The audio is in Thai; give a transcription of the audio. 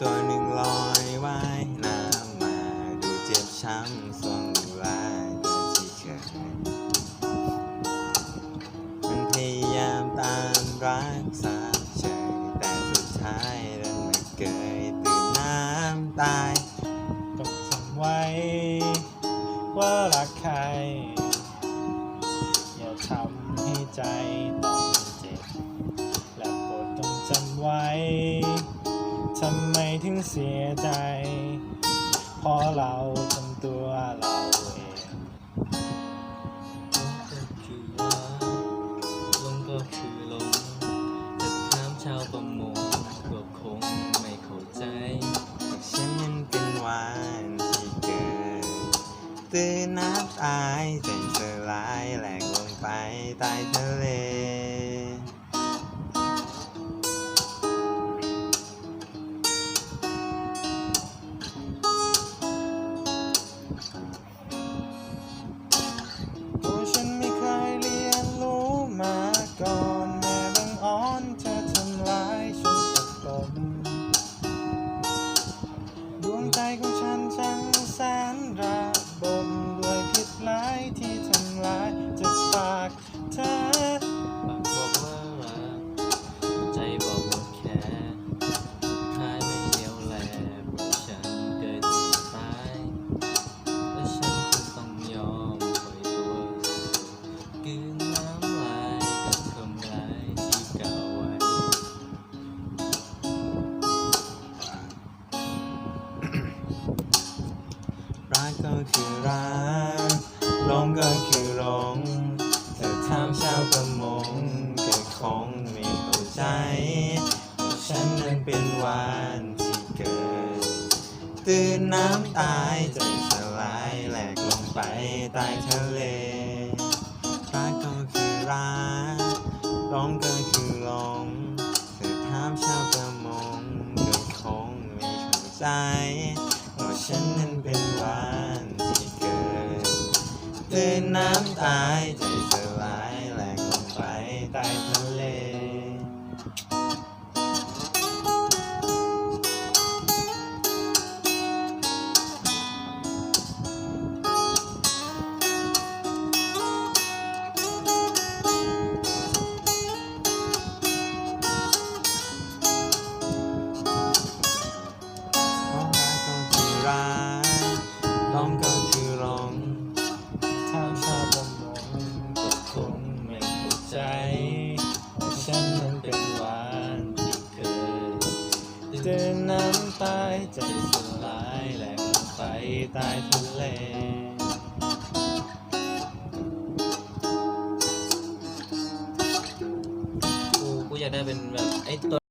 ตัวหนึ่งลอยว่ายน้ำมาดูเจ็บช้ำสวงลาเดินที่เคย รักษาเฉยแต่สุดท้ายดันมาเกยตื่นน้ำตายต้องจำไว้ ว่ารักใคร อย่าทำให้ใจต้องเจ็บ และโปรดต้องจำไว้ทำไมถึงเสียใจ เพราะเราทำตัวเราเอง ตื่นน้ำตายใจสลายแหลกลงไปใต้ทะเล ตัวฉันไม่เคยเรียนรู้มาก่อนแม่บังอ่อนเธอทำร้ายฉันตกตม คือรักหลงก็คือหลงเธอถามชาวประมงก็คงไม่เข้าใจว่าฉันนั้นเป็นวานที่เกิด ตื่นน้ำตายใจสลายแหลกลงไปใต้ทะเลรักก็คือรักหลงก็คือหลงเธอถามชาวประมงก็คงไม่เข้าใจ ตื่นน้ำตายใจสลายแหลกลงไปใต้ทะเลเพราะรักก็คือรักหลงก็ ใจ ฉันนั้นเป็นวานที่เคยเดินน้ำตายใจสลายแหลกไปใต้ทะเลกูกูอยากได้เป็นแบบไอ้ตัว